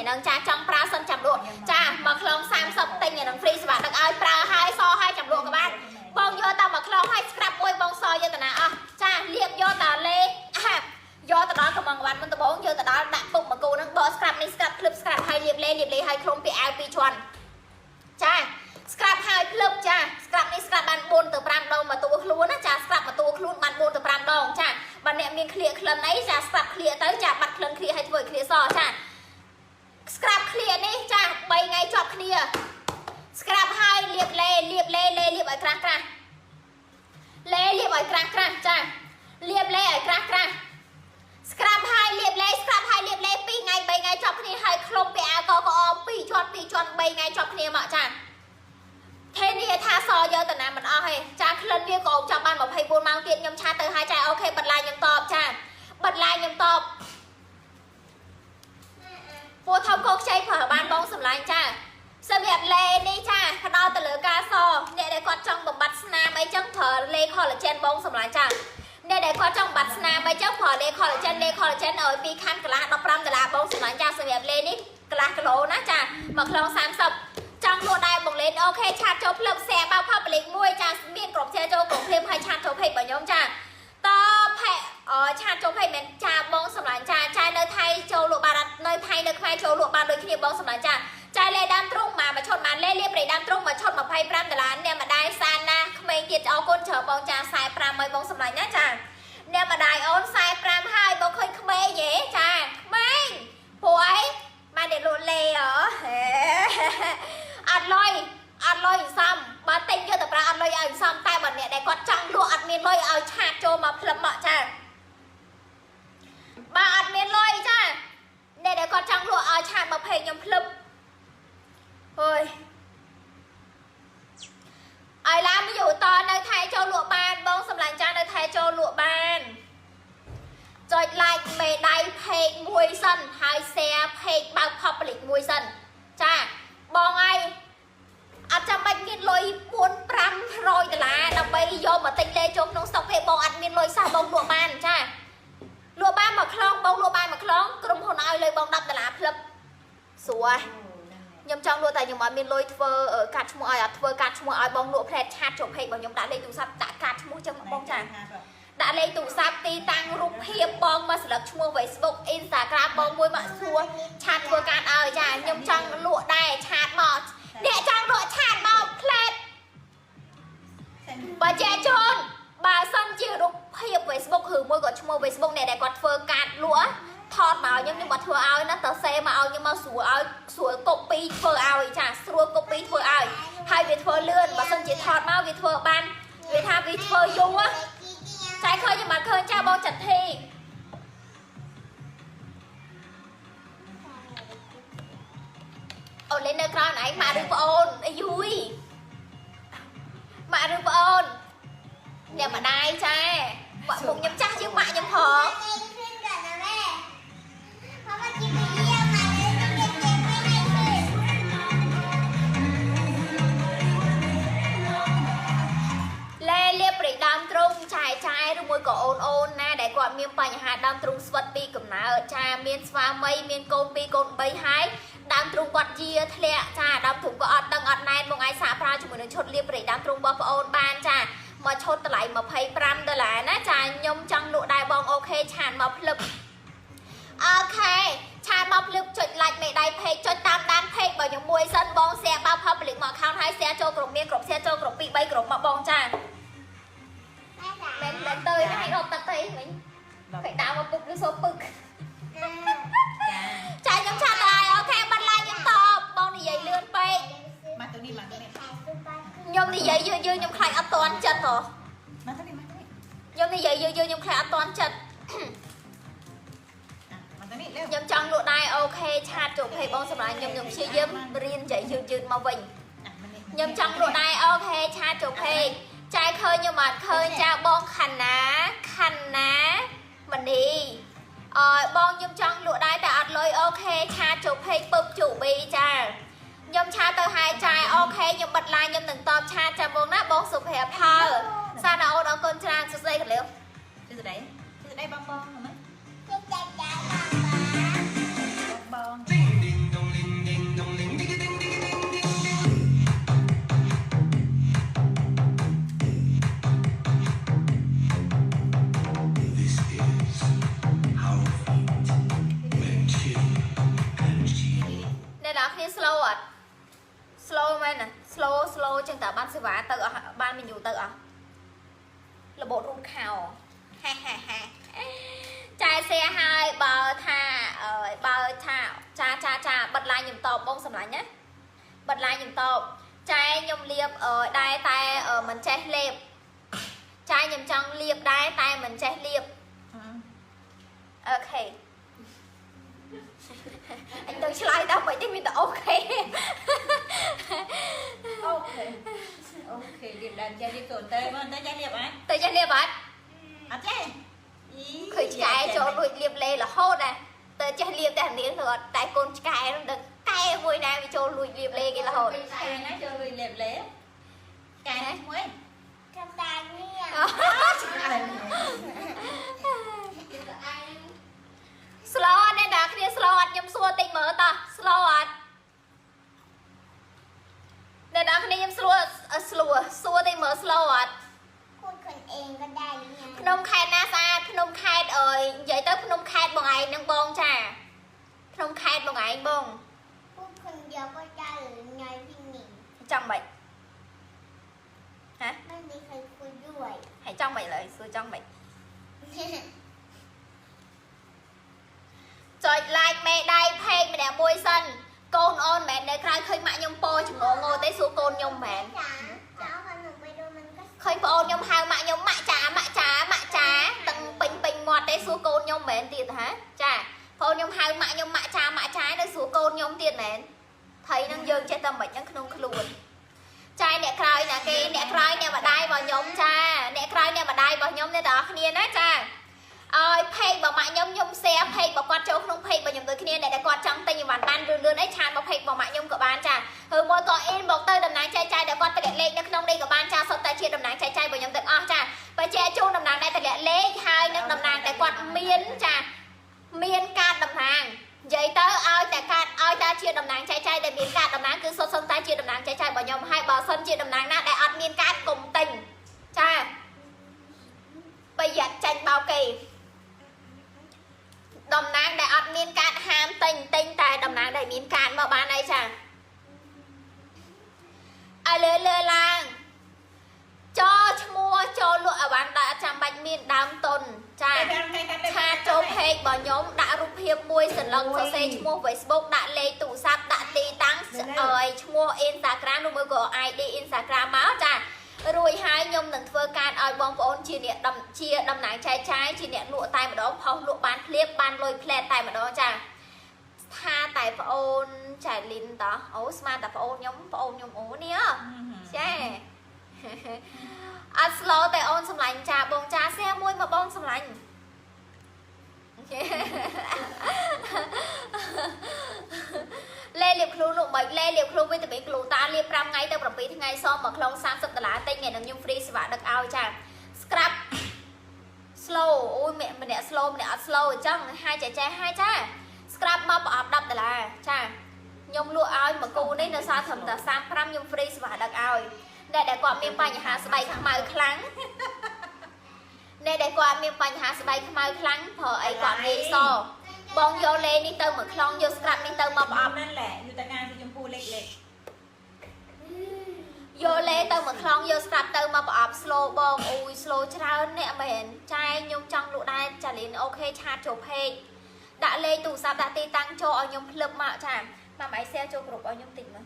ថ្ងៃហ្នឹងចាចង់ប្រើសិនចាំលក់ចាមកខ្លង30ទិញអាហ្នឹង free សម្រាប់ដឹកឲ្យប្រើឲ្យសឲ្យចាំលក់ក៏បានបងយកតែមកខ្លងឲ្យ scrap មួយបងសយកតាណាអស់ចាលាបយកតាលេអាយកទៅដល់កំងវ៉ាន់មុនដំបូងយកទៅដល់ដាក់ពុកមកគូហ្នឹងបក scrap នេះ scrap clip scrap ឲ្យលាបលេលាបលេឲ្យក្រុមពីអាវពីរជាន់ចា scrap ហើយភ្លឹបចា scrap នេះ scrap បាន4ទៅ5ដងមកតួខ្លួនណាចា scrap មកតួខ្លួនបាន4ទៅ5ដងចាបើអ្នកមានឃ្លៀកក្លិនអីចា scrap ឃ្លៀកទៅចាបាត់ក្លិនឃ្លៀកឲ្យធ្វើឲ្យឃ្លៀកសចា scrap ឃ្លៀកនេះចា3ថ្ងៃជាប់គ្នា scrap ហើយលាបលេលាបលេលេលាបឲ្យក្រាស់ក្រាស់លេលាបឲ្យក្រាស់ក្រាស់ចាលាបលេឲ្យក្រាស់ក្រាស់ scrap ហើយលាបលេ scrap ហើយលាបលេ2ថ្ងៃ3ថ្ងៃជាប់គ្នាហើយខ្លុំពីអាវកកអ2ជាន់2ជាន់3ថ្ងៃជាប់គ្នាមកចា thế នេះថាសយកតាណាមិនអស់ទេចាក្លិនវាក៏ចាប់បាន24ម៉ោងទៀតខ្ញុំឆាតទៅហើយចាអូខេបិទឡាយខ្ញុំតបចាបិទឡាយខ្ញុំតប ពូធំកោខ្ចីប្រើបានបងសម្លាញ់ចាសម្រាប់លេនេះចាផ្ដោតទៅលើការសអ្នកដែលគាត់ចង់បំបត្តិស្នាមអីចឹងប្រើលេ collagen បងសម្លាញ់ចាអ្នកដែលគាត់ចង់បាត់ស្នាមអីចឹងប្រើលេ collagen លេ collagen ឲ្យពីខានកន្លះ15ដុល្លារបងសម្លាញ់ចាសម្រាប់លេនេះកន្លះគីឡូណាចាមកខ្លង30ចង់លក់ដែរបងលេនអូខេឆាតចូលភ្លឹបแសបើផាប់ប្លេកមួយចាមានគ្រប់ជាចូលគ្រប់ភ្លាមហើយឆាតចូលពេករបស់ខ្ញុំចាតផេអឆាតចូលពេកមែនចាបងសម្លាញ់ នៅថៃនៅខ្មែរចូលលក់បានដូចគ្នាបងសម្លាញ់ចាចាលេដើមទ្រុងមកមកឈុតបានលេលៀបប្រេដើមទ្រុងមកឈុត25ដុល្លារអ្នកម្ដាយសានណាក្មេងទៀតអរគុណច្រើនបងចា45ឲ្យបងសម្លាញ់ណាចាអ្នកម្ដាយអូន45ហើយបងឃើញក្មេងហ៎ចាក្មេងព្រោះអីបានតែលក់លេហ៎ហេអត់លុយអត់លុយសំបើទិញយកទៅប្រើអត់លុយឲ្យសំតែបើអ្នកដែលគាត់ចង់លក់អត់មានលុយឲ្យឆាតចូលមកភ្លឹមមកចាបើអត់មានលុយ ចាអ្នកដែលគាត់ចង់លក់ឲ្យឆាតមកពេកខ្ញុំភ្លឹមអើយឲ្យឡាមកយូរតនៅថៃចូលលក់បានបងសម្លាញ់ចានៅថៃចូលលក់បានចុច like មេដៃ page មួយសិនហើយ share page បើក public មួយសិនចាបងអីអត់ចាំបាច់មានលុយ4 500ដុល្លារដើម្បីយកមកទិញលេចូលក្នុងស្តុកទេបងអត់មានលុយសោះបងលក់បានចា លក់បានមួយខ្លងបងលក់បានមួយខ្លងក្រុមហ៊ុនឲ្យលុយបង10ដុល្លារភ្លឹបស្រួលខ្ញុំចង់លក់តែខ្ញុំអត់មានលុយធ្វើអឺកាត់ឈ្មោះឲ្យអត់ធ្វើកាត់ឈ្មោះឲ្យបងលក់ផ្លែតឆាតចូលពេកបងខ្ញុំដាក់លេខទូរស័ព្ទដាក់កាត់ឈ្មោះចឹងបងចាដាក់លេខទូរស័ព្ទទីតាំងរូបភាពបងមកស្លឹកឈ្មោះ Facebook Instagram បងមួយមកសួរឆាតធ្វើការឲ្យចាខ្ញុំចង់លក់ដែរឆាតមកអ្នកចង់លក់ឆាតមកផ្លែតបើចេះជូនបើសិនជារូបភាព Facebook ឬមួយក៏ឈ្មោះ Facebook អ្នកដែលគាត់ធ្វើការលក់ថ តមកខ្ញុំខ្ញុំមកធ្វើឲ្យណាតើសេមកឲ្យខ្ញុំមកស្រួលឲ្យស្រួល copy ធ្វើឲ្យចាស្រួល copy ធ្វើឲ្យហើយវាធ្វើលឿនបើសិនជាថតមកវាធ្វើបានវាថាវាធ្វើយូរណាចៃឃើញខ្ញុំអត់ឃើញចាស់បងចាត់ធីអូនលេងនៅក្រោយណៃម៉ាក់ឬប្អូនអាយយម៉ាក់ឬប្អូនអ្នកម្ដាយចាមកមុខខ្ញុំចាស់ជាងម៉ាក់ខ្ញុំផង ចាយចាយឬមួយក៏អូនអូនណាដែលគាត់មានបញ្ហាដើមទ្រូងស្វិតពីកំណើតចាមានស្វាមីមានកូន2កូន3ហើយដើមទ្រូងគាត់ជាធ្លាក់ចាដើមទ្រូងក៏អត់ដឹងអត់ណែនមកឯងសាកប្រើជាមួយនឹងឈុតលាបប្រេងដើមទ្រូងរបស់ប្អូនបានចាមកឈុតតម្លៃ25ដុល្លារណាចាខ្ញុំចង់លក់ដែរបងអូខេឆានមកភ្លឹបអូខេឆានមកភ្លឹបចុច like មេដៃ page ចុចតាមដាន page របស់ខ្ញុំមួយសិនបង share បើ public មក account ហើយ share ចូលក្រុមមានក្រុម share ចូលក្រុម2 3ក្រុមមកបងចា មែនតែទៅហើយរកទឹកទៅអីវិញពេលដើមមកពុកគឺសូពឹកចាខ្ញុំឆាត់ហើយអូខេបាត់ឡាយខ្ញុំតបបងនិយាយលឿនពេកមកទៅនេះមកទៅនេះខ្ញុំនិយាយយឺយឺខ្ញុំខ្លាចអត់តន់ចិត្តហ៎មកទៅនេះមកទៅនេះខ្ញុំនិយាយយឺយឺខ្ញុំខ្លាចអត់តន់ចិត្តខ្ញុំចង់លក់ដែរអូខេឆាតជោគភ័យបងសម្រាប់ខ្ញុំខ្ញុំព្យាយាមរៀននិយាយយឺតយឺតមកវិញខ្ញុំចង់លក់ដែរអូខេឆាតជោគភ័យ ចែឃើញខ្ញុំអត់ឃើញចាបងខណ្ណាខណ្ណាមនីអើបងខ្ញុំចង់លក់ដែរតែអត់លុយអូខេឆាតចូលភេពឹបជូប៊ីចាខ្ញុំឆាតទៅហើយចាយអូខេខ្ញុំបិទឡាយខ្ញុំនឹងតបឆាតចាំបងណាបងសុភ័ក្រផលសាណាអូនអរគុណច្រើនសួស្ដីកលៀវជឿស្ដីជឿស្ដីបងបងហ្នឹងបង ចាបិទឡាញខ្ញុំតបបងសម្លាញ់ណាបិទឡាញខ្ញុំតបចាយខ្ញុំលាបអឺដែរតែអឺមិនចេះលេបចាយខ្ញុំចង់លាបដែរតែមិនចេះលាបអូខេអញទៅឆ្លើយដល់មិនទេមានតែអូខេអូខេអូខេរៀបដល់ចេះរៀបទៅទៅមើលទៅចេះរៀបអត់ទៅចេះលាបអត់អត់ចេះអីឃើញឆ្កែចូលលួចលាបលេរហូតដែរទៅចេះលាបតែនាងទៅអត់តែកូនឆ្កែនោះដឹង កែមួយណាវាចូលលួចលាបលេគេរហូតឆ្កែណាចូលលុយលេបលេបឆ្កែណាឈ្មោះ Cầm tay nha ឆ្កែស្លអត់ទេតាគ្នាស្លអត់ខ្ញុំសួរតិចមើលតោះស្លអត់អ្នកនរគ្នាខ្ញុំស្រួលស្រួលសួរតិចមើលស្លអត់ Cô cần em có đai nha ភ្នំខេត្តណាស្អាតភ្នំខេត្តអើយនិយាយទៅភ្នំខេត្តបងឯងនឹងបងចាភ្នំខេត្តបងឯងបង Cô cần giờ có đai ở nhà viên nhỉ ចង់មិនហ៎ Nó đi hơi cô đuổi ហើយចង់មិនលើសួរចង់មិនចុច like មេដៃ page ម្នាក់មួយសិនកូនអូនមិនមែននៅក្រៅឃើញម៉ាក់ខ្ញុំពោចំងងទេសួរកូនខ្ញុំមែន Chả Cháu con được bây giờ mình có ឃើញប្អូនខ្ញុំហៅម៉ាក់ខ្ញុំម៉ាក់ចា ម៉ាក់ចាម៉ាក់ចាតឹងពេញពេញមាត់ទេសួរកូនខ្ញុំមែនទៀតហ៎ចាប្អូនខ្ញុំហៅម៉ាក់ខ្ញុំម៉ាក់ចាម៉ាក់ចានៅសួរកូនខ្ញុំទៀតមែនថៃនឹងយើងចេះតែមិនហ្នឹងក្នុងខ្លួនចាយអ្នកក្រោយណាគេអ្នកក្រោយអ្នកម្ដាយរបស់ខ្ញុំចាអ្នកក្រោយអ្នកម្ដាយរបស់ខ្ញុំអ្នកទាំងអស់គ្នាណាចាឲ្យផេករបស់ម៉ាក់ខ្ញុំខ្ញុំ share ផេករបស់គាត់ចូលក្នុងផេករបស់ខ្ញុំដូចគ្នាអ្នកដែលគាត់ចង់ទិញអីវ៉ាន់បានលឿនលឿនអីឆាតមកផេករបស់ម៉ាក់ខ្ញុំក៏បានចាហើយមួយក៏ inbox ទៅតំណែងចែកចាយដែលគាត់តម្លាក់លេខនៅក្នុងនេះក៏បានចាសុទ្ធតែជាតំណែងចែកចាយរបស់ខ្ញុំទាំងអស់ចាបើចែកជូនតំណែងដែលតម្លាក់លេខហើយនឹងតំណែងដែលគាត់មានចាមានការតំណាងនិ យាយទៅឲ្យតែកាត់ឲ្យតែជាតំណាងចែកចាយដែលមានការតំណាងគឺសុទ្ធសឹងតែជាតំណាងចែកចាយរបស់ខ្ញុំហើយបើសិនជាតំណាងណា ភាពមួយសន្លឹងសរសេរឈ្មោះ Facebook ដាក់លេខទូរស័ព្ទដាក់ទីតាំងអើយឈ្មោះ Instagram ឬមួយក៏ ID Instagram មកចារួចហើយខ្ញុំនឹងធ្វើការឲ្យបងប្អូនជាអ្នកដំជាតំណែងចែកចាយជាអ្នកលក់តែម្ដងផុសលក់បានភ្លាមបានលុយផ្លែតតែម្ដងចាថាតែប្អូនចៃលីនតោះអូស្មានតែប្អូនខ្ញុំប្អូនខ្ញុំអូនេះហ៎ចាអត់ slow តែអូនសម្លាញ់ចាបងចាសែមួយមកបងសម្លាញ់លេលាបខ្លួននោះមិន លាបខ្លួនវីតាមីនក្លូតាលាប5ថ្ងៃទៅ7ថ្ងៃសមមកខ្លង30ដុល្លារតែញ៉ែនឹងខ្ញុំហ្វ្រីសេវាដឹកឲ្យចា៎ scrap slow អូយម្នាក់ slow ម្នាក់អត់ slow អញ្ចឹងហាយចែចែហាយចា scrap មកប្រអប់10ដុល្លារចាខ្ញុំលក់ឲ្យមកគូនេះនៅសាលត្រឹមតែ35ខ្ញុំហ្វ្រីសេវាដឹកឲ្យអ្នកដែលគាត់មានបញ្ហាស្បែកខ្មៅខ្លាំងអ្នកដែលគាត់មានបញ្ហាស្បែកខ្មៅខ្លាំងព្រោះអីគាត់ងាយសបងយកលេនេះទៅមកខ្លងយក scrap នេះទៅមកប្រអប់ហ្នឹងແຫລะយុទ្ធការ มพูเล็ก យកលេទៅមួយខ្លងយក scrap ទៅមកប្រអប់ slow បងអូយ slow ច្រើនអ្នកមែនចាយខ្ញុំចង់លក់ដែរចាលីនអូខេឆាតចូល page ដាក់លេខទូរស័ព្ទដាក់ទីតាំងចូលឲ្យខ្ញុំភ្លឹបមកចាម៉ាំអី share ចូលក្រុមឲ្យខ្ញុំតិចមើល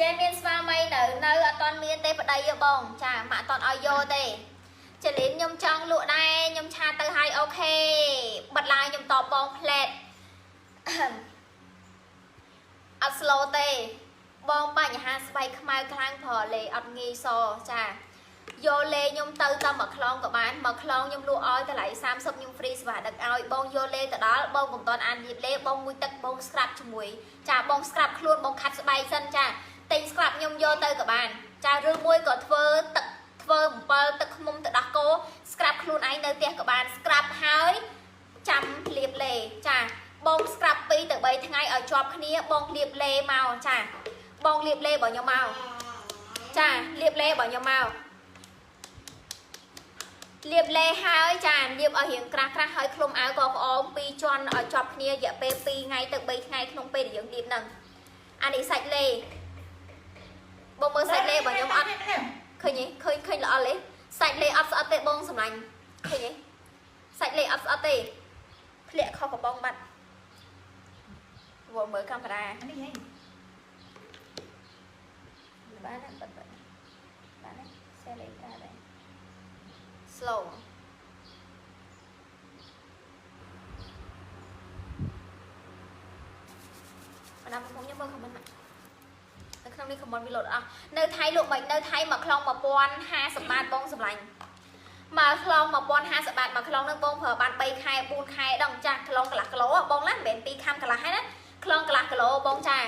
ចេះមានស្វាមីនៅនៅអត់ទាន់មានទេប្តីទេបងចាម៉ាក់អត់ទាន់ឲ្យយកទេចលីនខ្ញុំចង់លក់ដែរខ្ញុំឆាតទៅឲ្យអូខេបិទឡាយខ្ញុំតបបងផ្លែតអត់ slow ទេបងបញ្ហាស្បែកខ្មៅខ្លាំងព្រោះលេអត់ងាយសចាយកលេខ្ញុំទៅតែមួយខ្លងក៏បានមួយខ្លងខ្ញុំលក់ឲ្យតម្លៃ30ខ្ញុំ free សេវាដឹកឲ្យបងយកលេទៅដល់បងមិនតាន់អានលាបលេបងមួយទឹកបង scrap ជាមួយចាបង scrap ខ្លួនបងខាត់ស្បែកសិនចា ទិញ scrap ខ្ញុំយកទៅក៏បានចាឬមួយក៏ធ្វើទឹកធ្វើអំបពិលទឹកឃ្មុំទឹកដោះគោស្ក្រាប់ខ្លួនឯងនៅផ្ទះក៏បានស្ក្រាប់ហើយចាំលាបលេចាបងស្ក្រាប់2ទៅ3ថ្ងៃឲ្យជាប់គ្នាបងលាបលេមកចាបងលាបលេរបស់ខ្ញុំមកចាលាបលេរបស់ខ្ញុំមកលាបលេហើយចាលាបឲ្យរៀងក្រាស់ក្រាស់ហើយឃ្លុំអាវក៏ក្អម2ជាន់ឲ្យជាប់គ្នារយៈពេល2ថ្ងៃទៅ3ថ្ងៃក្នុងពេលដែលយើងលាបហ្នឹងអានេះសាច់លេ បងមើលសាច់លេរបស់ខ្ញុំអត់ឃើញទេឃើញឃើញល្អទេសាច់លេអត់ស្អិតទេបងសម្លាញ់ឃើញទេសាច់លេអត់ស្អិតទេធ្លាក់ខុសកំបងបាត់វល់មើលកាមេរ៉ាអានេះហីបានណាបាត់បាត់បានណាសេលេកាដែរ slow បណ្ដាបងប្អូនខ្ញុំមើល comment មកនៅក្នុងនេះ comment វាលោតអស់នៅថៃលោកមិននៅថៃមួយខ្លង1050បាតបងសម្លាញ់មកខ្លង1050បាតមកខ្លងនឹងបងប្រើបាន3ខែ4ខែដល់ចាស់ខ្លងកន្លះគីឡូបងណាមិនមែន2ខាំកន្លះហើយណាខ្លងកន្លះគីឡូបងចា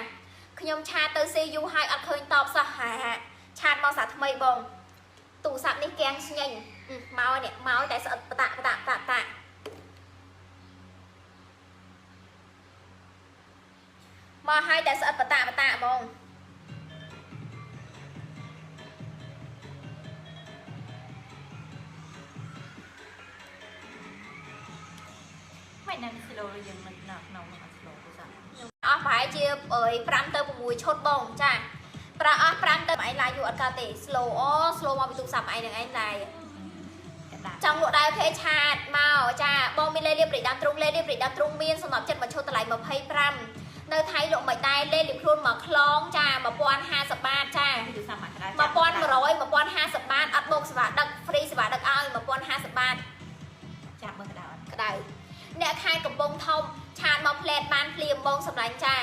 ខ្ញុំឆាតទៅស៊ីយូហើយអត់ឃើញតបសោះហាឆាតមកសាថ្មីបងទូរស័ព្ទនេះកៀងស្ញេញមកនេះមកតែស្អិតបតាក់បតាក់បតាក់បតាក់មកឲ្យតែស្អិតបតាក់បតាក់ហ្មង មិនណាស្លូយើងមិនណាក្នុងស្លូទៅសាអស់ប្រហែលជា5ទៅ6ឈុតបងចាប្រើអស់5ទៅឯងឡាយយូរអត់កើតទេ slow អូ slow មកពីទូរស័ព្ទឯងនឹងឯងឡាយកដាចង់លក់ដែរភេឆាតមកចាបងមានលេលាបព្រីដាំទ្រុងលេលាបព្រីដាំទ្រុងមានសម្រាប់ចិត្តមកឈុតតម្លៃ25នៅថៃលក់មិនដែរលេលាបខ្លួនមកខ្លងចា1050បា ខេត្តកំពង់ធំឆាតមកផ្លែតបានភ្លាមបងសម្លាញ់ចា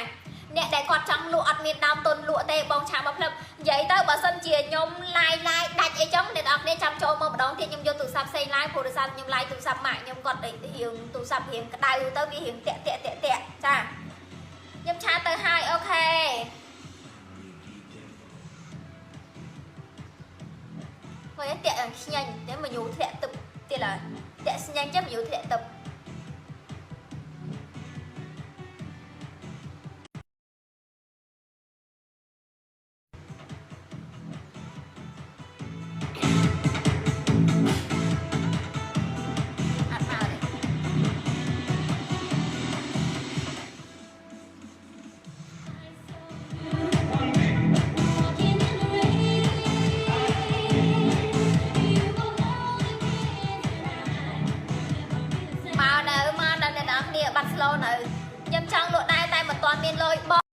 អ្នកដែលគាត់ចង់លក់អត់មានដើមទុនលក់ទេបងឆាតមកផ្លឹបនិយាយទៅបើសិនជាខ្ញុំឡាយឡាយដាច់អីចឹងអ្នកនរគ្នាចាំចូលមកម្ដងទៀតខ្ញុំយកទូរស័ព្ទផ្សេងឡាយព្រោះដោយសារខ្ញុំឡាយទូរស័ព្ទម៉ាក់ខ្ញុំគាត់រៀងទូរស័ព្ទរៀងក្តៅទៅវារៀងតាក់តាក់តាក់តាក់ចាខ្ញុំឆាតទៅហើយអូខេហួយតាក់ខ្ញាញ់តែមកយូរធ្លាក់ទឹកទៀតឡើយតាក់ស្ញាញ់ចឹងមកយូរធ្លាក់ទឹក